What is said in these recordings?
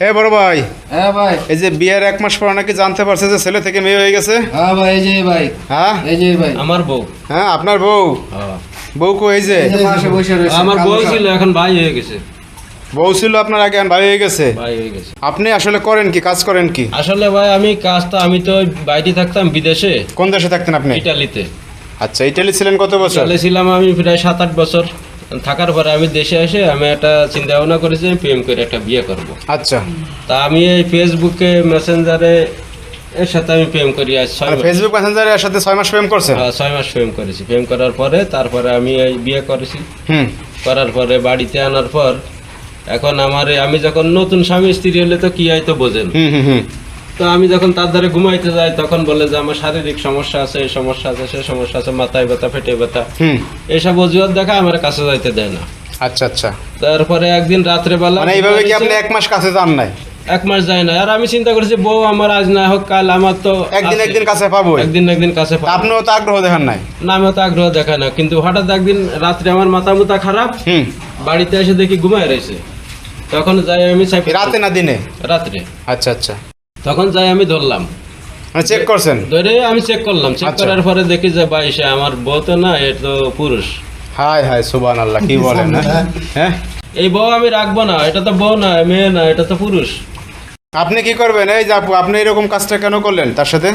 এ বড় ভাই হ্যাঁ ভাই। এই যে বিয়ের এক মাস পর নাকি জানতে পারছে যে ছেলে থেকে মেয়ে হয়ে গেছে? হ্যাঁ ভাই এই যে ভাই। হ্যাঁ? এই যে ভাই। আমার বউ। হ্যাঁ আপনার বউ? বউ কো এই যে? পাশে বসে রয়েছে আমার বউ ছিল এখন ভাই হয়ে গেছে। বউ ছিল আপনার আগে ভাই হয়ে গেছে? ভাই হয়ে গেছে। আপনি আসলে করেন কি কাজ করেন কি? আসলে ভাই আমি কাজটা আমি তো বাইরে থাকতাম বিদেশে। কোন দেশে থাকতেন আপনি? ইটালিতে। আচ্ছা ইটালি ছিলেন কত বছর? ইটালি ছিলাম আমি প্রায় সাত আট বছর। থাকার পরে আমি দেশে এসে আমি একটা চিন্তা ভাবনা করেছি আমি প্রেম করে একটা বিয়ে করব। আচ্ছা। তা আমি এই ফেসবুকে মেসেঞ্জারে এর সাথে আমি প্রেম করি আজ ছয়। ফেসবুক মেসেঞ্জারের সাথে ছয় মাস প্রেম করছেন হ্যাঁ, ছয় মাস প্রেম করেছি। প্রেম করার পরে তারপরে আমি এই বিয়ে করেছি। হুম। করার পরে বাড়িতে আনার পর এখন আমার আমি যখন নতুন স্বামী স্ত্রী হলে তো কি হয় তো বোঝেন। হুম হুম। তো আমি যখন তার ধারে ঘুমাইতে যাই তখন বলে যে আমার শারীরিক সমস্যা আছে এই সমস্যা আছে সে সমস্যা আছে মাথায় ব্যথা পেটে ব্যথা। এইসব অজুহাত দেখা আমার কাছে যাইতে দেয় না। আচ্ছা আচ্ছা। তারপরে একদিন রাত্রে বেলা মানে এইভাবে কি আপনি এক মাস কাছে যান নাই? এক মাস যায় না আর আমি চিন্তা করেছি বউ আমার আজ না হোক কাল আমার তো একদিন একদিন কাছে পাবো একদিন একদিন কাছে পাবো। আপনিও তো আগ্রহ দেখান নাই? না আমি তো আগ্রহ দেখায় না। কিন্তু হঠাৎ একদিন রাত্রে আমার মাথা মুথা খারাপ বাড়িতে এসে দেখি ঘুমায় রয়েছে। তখন যাই আমি রাতে না দিনে? রাত্রে। আচ্ছা আচ্ছা। তখন যাই আমি ধরলাম। চেক করছেন? ধরে আমি চেক করলাম। চেক আচ্ছা। করার পরে দেখি যে ভাই সে আমার বউ তো না এ তো পুরুষ। হাই হাই সুবান আল্লাহ কি বলেন হ্যাঁ? হ্যাঁ? এই বউ আমি রাখব না এটা তো বউ না মেয়ে না এটা তো পুরুষ। আপনি কি করবেন? এই যে আপনি এরকম কাজটা কেন করলেন তার সাথে?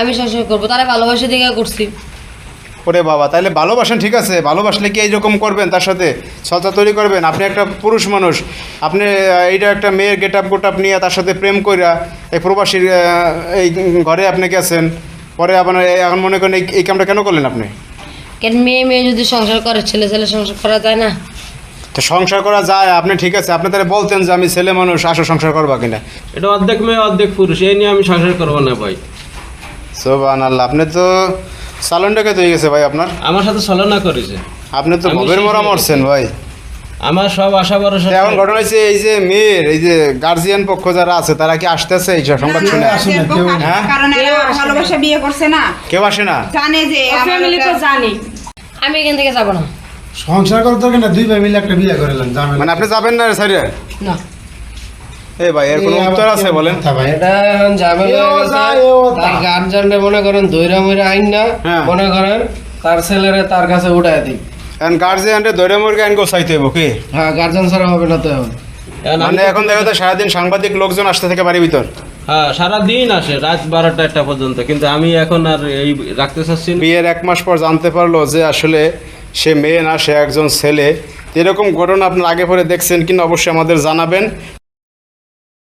আমি সংসার করব তারা ভালোবাসে দেখে করছি। ওরে বাবা তাহলে ভালোবাসেন ঠিক আছে? ভালোবাসলে কি এইরকম করবেন তার সাথে? ছলতা তৈরি করবেন? আপনি একটা পুরুষ মানুষ আপনি এইটা একটা মেয়ের গেট আপ গোট আপ নিয়ে তার সাথে প্রেম কইরা এই প্রবাসীর এই ঘরে আপনি গেছেন পরে আপনার এখন মনে করেন এই- এই কামটা কেন করলেন আপনি? কেন মেয়ে মেয়ে যদি সংসার করে ছেলে ছেলে সংসার করা যায় না? তো সংসার করা যায় আপনি ঠিক আছে আপনি তাহলে বলতেন যে আমি ছেলে মানুষ আসো সংসার করবা কিনা? এটা অর্ধেক মেয়ে অর্ধেক পুরুষ এই নিয়ে আমি সংসার করব না ভাই। সোবান আল্লাহ আপনি তো সালনটাকে তো হয়ে গেছে ভাই আপনার? আমার সাথে ছলনা করেছে। আপনি তো শেষ মরা মরছেন ভাই। আমার সব আশা ভরসা এখন ঘটনা হচ্ছে এই যে মেয়ের এই যে গার্জিয়ান পক্ষ যারা আছে তারা কি আসতেছে এই সংবাদ শুনে? হ্যাঁ? কারণ এরা ভালোবাসা বিয়ে করছে না। কেউ আসে না? জানে যে ফ্যামিলি তো জানি। আমি এখান থেকে যাব না। সংসার করতে হবে না দুই ভাই মিলে একটা বিয়ে ঝামেলা। মানে আপনি যাবেন না সাইডে না। এই ভাই এর কোনো উত্তর আছে বলেন? ভাই? এটা ঝামেলা এও গেছে। যায়, এও তা। তার গার্জেনরে মনে করেন দৈরা মইরা আইন না। হ্যাঁ। মনে করেন তার ছেলেরে তার কাছে উঠায় দিই। এখন গার্জিয়ানরে ধরে মুরগে আইন গোসাইতে হইব কি? হ্যাঁ গার্জেন ছাড়া হবে না তো এখন। মানে এখন দেখা যায় সারাদিন সাংবাদিক লোকজন আসতে থাকে বাড়ির ভিতর। হ্যাঁ সারা দিন আসে রাত বারোটা একটা পর্যন্ত। কিন্তু আমি এখন আর এই রাখতে চাচ্ছি বিয়ের এক মাস পর জানতে পারল যে আসলে সে মেয়ে না সে একজন ছেলে। এরকম ঘটনা আপনার আগে পরে দেখছেন কিনা অবশ্যই আমাদের জানাবেন।